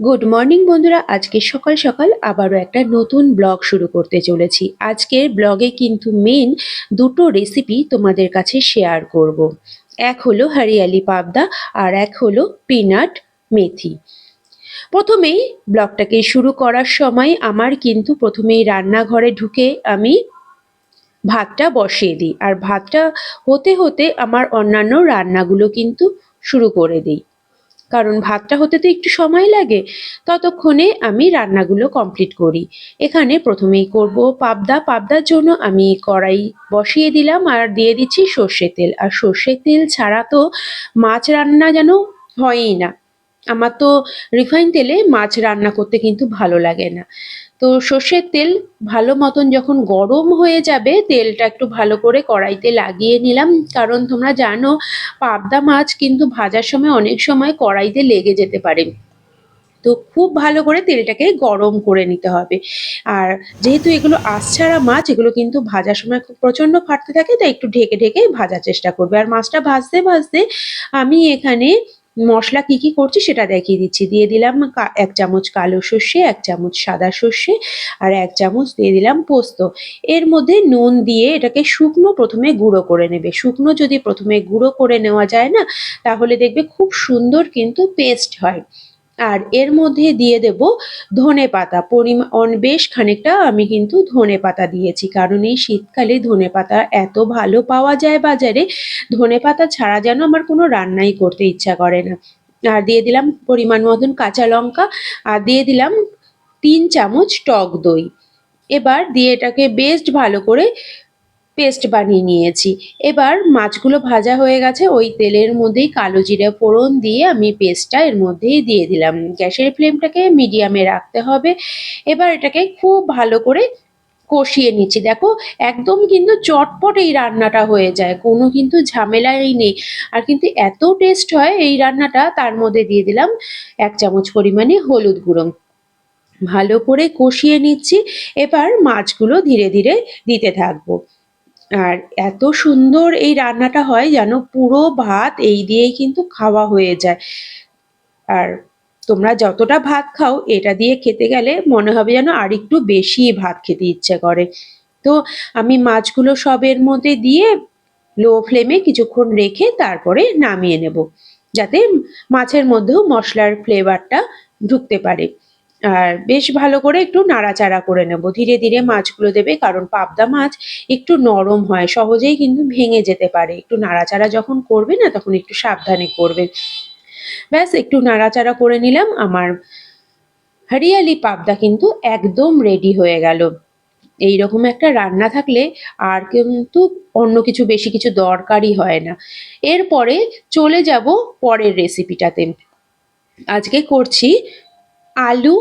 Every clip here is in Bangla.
গুড মর্নিং বন্ধুরা। আজকে সকাল সকাল আবারও একটা নতুন ব্লগ শুরু করতে চলেছি। আজকের ব্লগে কিন্তু মেন দুটো রেসিপি তোমাদের কাছে শেয়ার করব। এক হলো হরিয়ালি পাবদা আর এক হলো পিনাট মেথি। প্রথমেই ব্লগটাকে শুরু করার সময় আমার কিন্তু প্রথমেই রান্নাঘরে ঢুকে আমি ভাতটা বসিয়ে দিই। আর ভাতটা হতে হতে আমার অন্যান্য রান্নাগুলো কিন্তু শুরু করে দিই। কারণ ভাতটা হতে তো একটু সময় লাগে। ততক্ষণে আমি রান্নাগুলো কমপ্লিট করি। এখানে প্রথমেই করব পাবদা। পাবদার জন্য আমি কড়াই বসিয়ে দিলাম আর দিয়ে দিচ্ছি সর্ষের তেল। আর সর্ষের তেল ছাড়া তো মাছ রান্না যেন হয়ই না। আমার তো রিফাইন তেলে মাছ রান্না করতে কিন্তু ভালো লাগে না। তো সর্ষের তেল ভালো মতন যখন গরম হয়ে যাবে, তেলটা একটু ভালো করে কড়াইতে লাগিয়ে নিলাম। কারণ তোমরা জানো, পাবদা মাছ কিন্তু ভাজার সময় অনেক সময় কড়াইতে লেগে যেতে পারে। তো খুব ভালো করে তেলটাকে গরম করে নিতে হবে। আর যেহেতু এগুলো আঁশছাড়া মাছ, এগুলো কিন্তু ভাজার সময় খুব প্রচণ্ড ফাটতে থাকে, তাই একটু ঢেকে ঢেকে ভাজার চেষ্টা করবে। আর মাছটা ভাজতে ভাজতে আমি এখানে মশলা কি কি করছি সেটা দেখিয়ে দিচ্ছি। দিয়ে দিলাম এক চামচ কালো সর্ষে, এক চামচ সাদা সর্ষে আর এক চামচ দিয়ে দিলাম পোস্ত। এর মধ্যে নুন দিয়ে এটাকে শুকনো প্রথমে গুঁড়ো করে নেবে। শুকনো যদি প্রথমে গুঁড়ো করে নেওয়া যায় না, তাহলে দেখবে খুব সুন্দর কিন্তু পেস্ট হয়। আর এর মধ্যে দিয়ে দেব ধনে পাতা। পরিমাণ বেশ খানিকটা আমি কিন্তু ধনে পাতা দিয়েছি, কারণ এই শীতকালে ধনে পাতা এত ভালো পাওয়া যায় বাজারে, ধনে পাতা ছাড়া যেন আমার কোনো রান্নাই করতে ইচ্ছা করে না। আর দিয়ে দিলাম পরিমাণ মতন কাঁচা লঙ্কা, আর দিয়ে দিলাম তিন চামচ টক দই। এবার দিয়ে এটাকে বেশ ভালো করে পেস্ট বানিয়ে নিয়েছি। এবার মাছগুলো ভাজা হয়ে গেছে, ওই তেলের মধ্যেই কালো জিরে ফোড়ন দিয়ে আমি পেস্টটা এর মধ্যেই দিয়ে দিলাম। গ্যাসের ফ্লেমটাকে মিডিয়ামে রাখতে হবে। এবার এটাকে খুব ভালো করে কষিয়ে নিচ্ছি। দেখো, একদম কিন্তু চটপট এই রান্নাটা হয়ে যায়, কোনো কিন্তু ঝামেলাই নেই। আর কিন্তু এত টেস্ট হয় এই রান্নাটা, তার মধ্যে দিয়ে দিলাম এক চামচ পরিমাণে হলুদ গুঁড়ো। ভালো করে কষিয়ে নিচ্ছি। এবার মাছগুলো ধীরে ধীরে দিতে থাকব। আর এত সুন্দর এই রান্নাটা হয় যেন পুরো ভাত এই দিয়েই কিন্তু খাওয়া হয়ে যায়। আর তোমরা যতটা ভাত খাও, এটা দিয়ে খেতে গেলে মনে হবে যেন আর একটু বেশি ভাত খেতে ইচ্ছে করে। তো আমি মাছগুলো সবের মধ্যে দিয়ে লো ফ্লেমে কিছুক্ষণ রেখে তারপরে নামিয়ে নেব, যাতে মাছের মধ্যেও মশলার ফ্লেভারটা ঢুকতে পারে। আর বেশ ভালো করে একটু নাড়াচাড়া করে নেব। ধীরে ধীরে মাছগুলো দেবে, কারণ পাবদা মাছ একটু নরম হয়, সহজেই কিন্তু ভেঙে যেতে পারে। একটু নাড়াচাড়া যখন করবে না, তখন একটু সাবধানে করবে ব্যাস, একটু নাড়াচাড়া করে নিলাম। আমার হরিয়ালি পাবদা কিন্তু একদম রেডি হয়ে গেল। এই রকম একটা রান্না থাকলে আর কিন্তু অন্য কিছু বেশি কিছু দরকারই হয় না। এরপরে চলে যাব পরের রেসিপিটাতে আজকে করছি আলু,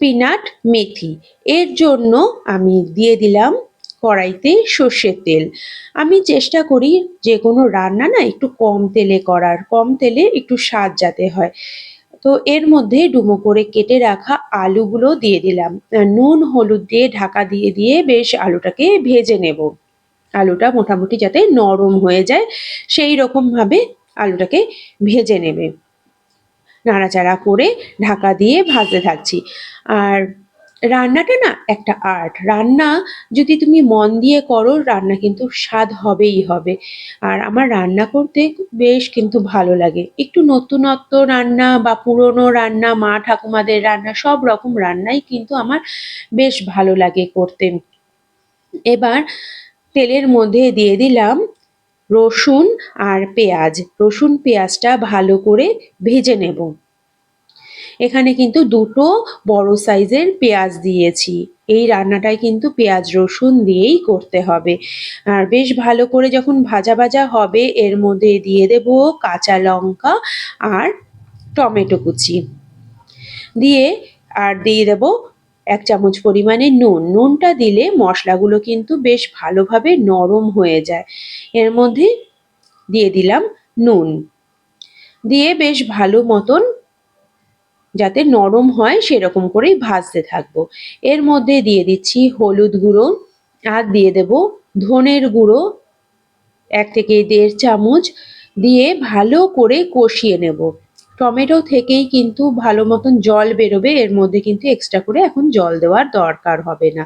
পিনাট, মেথি। এর জন্য আমি দিয়ে দিলাম কড়াইতে সর্ষের তেল। আমি চেষ্টা করি যে কোনো রান্না না একটু কম তেলে করার, কম তেলে একটু স্বাদ যাতে হয়। তো এর মধ্যে ডুমো করে কেটে রাখা আলুগুলো দিয়ে দিলাম। নুন, হলুদ দিয়ে ঢাকা দিয়ে দিয়ে বেশ আলুটাকে ভেজে নেব। আলুটা মোটামুটি যাতে নরম হয়ে যায়, সেই রকমভাবে আলুটাকে ভেজে নেবে। নাড়াচাড়া করে ঢাকা দিয়ে ভাজতে থাকছি। আর রান্নাটা না একটা আর্ট। রান্না যদি তুমি মন দিয়ে করো, রান্না কিন্তু স্বাদ হবেই হবে। আর আমার রান্না করতে বেশ কিন্তু ভালো লাগে। একটু নতুনত্ব রান্না বা পুরনো রান্না, মা ঠাকুমাদের রান্না, সব রকম রান্নাই কিন্তু আমার বেশ ভালো লাগে করতে। এবার তেলের মধ্যে দিয়ে দিলাম রসুন আর পেঁয়াজ। রসুন, পেঁয়াজটা ভালো করে ভেজে নেব। এখানে কিন্তু দুটো বড় সাইজের পেঁয়াজ দিয়েছি। এই রান্নাটায় কিন্তু পেঁয়াজ, রসুন দিয়েই করতে হবে। আর বেশ ভালো করে যখন ভাজা ভাজা হবে, এর মধ্যে দিয়ে দেব কাঁচা লঙ্কা আর টমেটো কুচি। দিয়ে আর দিয়ে দেব এক চামচ পরিমাণে নুন। নুনটা দিলে মশলাগুলো কিন্তু বেশ ভালোভাবে নরম হয়ে যায়। এর মধ্যে দিয়ে দিলাম নুন। দিয়ে বেশ ভালো মতন যাতে নরম হয় সেরকম করেই ভাজতে থাকব। এর মধ্যে দিয়ে দিচ্ছি হলুদ গুঁড়ো আর দিয়ে দেব ধনের গুঁড়ো এক থেকে দেড় চামচ। দিয়ে ভালো করে কষিয়ে নেব। টমেটো থেকেই কিন্তু ভালো মতন জল বেরোবে, এর মধ্যে কিন্তু এক্সট্রা করে এখন জল দেওয়ার দরকার হবে না।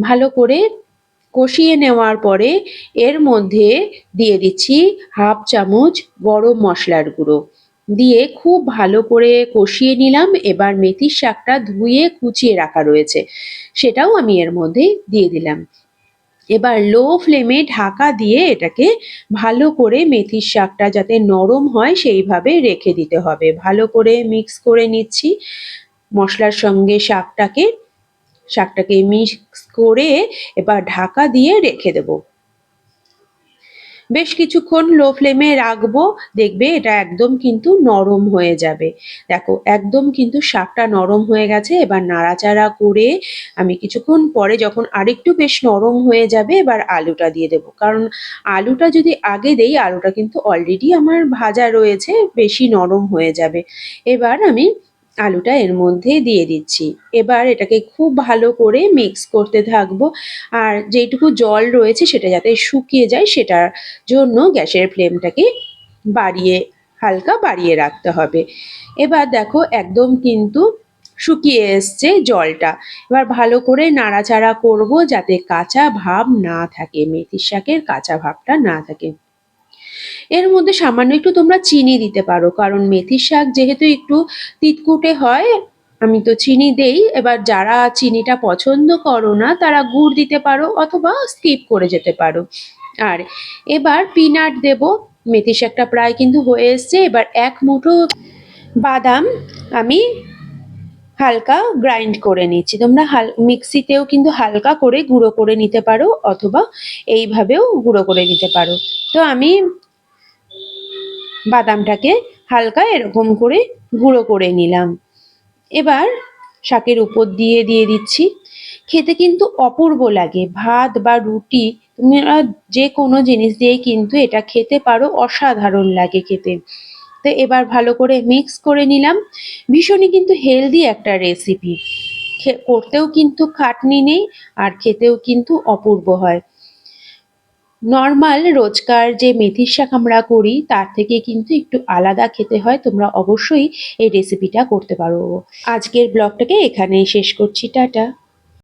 ভালো করে কষিয়ে নেওয়ার পরে এর মধ্যে দিয়ে দিচ্ছি হাফ চামচ গরম মশলার গুঁড়ো। দিয়ে খুব ভালো করে কষিয়ে নিলাম, এবার মেথির শাকটা ধুয়ে কুচিয়ে রাখা রয়েছে। সেটাও আমি এর মধ্যে দিয়ে দিলাম। এবার লো ফ্লেমে ঢাকা দিয়ে এটাকে ভালো করে মেথির শাকটা যাতে নরম হয় সেইভাবে রেখে দিতে হবে। ভালো করে মিক্স করে নিচ্ছি। মশলার সঙ্গে শাকটাকে শাকটাকে মিক্স করে এবার ঢাকা দিয়ে রেখে দেবো। বেশ কিছুক্ষণ লো ফ্লেমে রাখব, দেখবে এটা একদম কিন্তু নরম হয়ে যাবে। দেখো, একদম কিন্তু শাকটা নরম হয়ে গেছে, এবার নাড়াচাড়া করে আমি কিছুক্ষণ পরে যখন আরেকটু বেশ নরম হয়ে যাবে, এবার আলুটা দিয়ে দেবো। কারণ আলুটা যদি আগে দেই, আলুটা কিন্তু অলরেডি আমার ভাজা রয়েছে, বেশি নরম হয়ে যাবে। এবার আমি আলুটা এর মধ্যে দিয়ে দিচ্ছি। এবার এটাকে খুব ভালো করে মিক্স করতে থাকব। আর যেটুকু জল রয়েছে সেটা যাতে শুকিয়ে যায় সেটার জন্য গ্যাসের ফ্লেমটাকে বাড়িয়ে, হালকা বাড়িয়ে রাখতে হবে। এবার দেখো একদম কিন্তু শুকিয়ে এসছে জলটা। এবার ভালো করে নাড়াচাড়া করব যাতে কাঁচা ভাব না থাকে, মেথির শাকের কাঁচা ভাবটা না থাকে। এর মধ্যে সামান্য একটু তোমরা চিনি দিতে পারো, কারণ মেথির শাক যেহেতু একটু তিতকুটে হয়, আমি তো চিনি দেই। এবার যারা চিনিটা পছন্দ করো না, তারা গুড় দিতে পারো অথবা স্কিপ করে যেতে পারো। আর এবার পিনাট দেব। মেথি শাকটা প্রায় কিন্তু হয়ে এসছে। এবার এক মুঠো বাদাম আমি হালকা গ্রাইন্ড করে নিচ্ছি। তোমরা হাল, মিক্সিতেও কিন্তু হালকা করে গুঁড়ো করে নিতে পারো, অথবা এইভাবেও গুঁড়ো করে নিতে পারো। তো আমি বাদামটাকে হালকা এরকম করে গুঁড়ো করে নিলাম। এবার শাকের উপর দিয়ে দিয়ে দিচ্ছি। খেতে কিন্তু অপূর্ব লাগে। ভাত বা রুটি, তোমরা যে কোনো জিনিস দিয়েই কিন্তু এটা খেতে পারো, অসাধারণ লাগে খেতে। তো এবার ভালো করে মিক্স করে নিলাম। ভীষণই কিন্তু হেলদি একটা রেসিপি করতেও কিন্তু খাটনি নেই আর খেতেও কিন্তু অপূর্ব হয়। নর্মাল রোজকার যে মেথির শাক আমরা করি, তার থেকে কিন্তু একটু আলাদা খেতে হয়। তোমরা অবশ্যই এই রেসিপিটা করতে পারো। আজকের ব্লগটাকে এখানেই শেষ করছি। টাটা।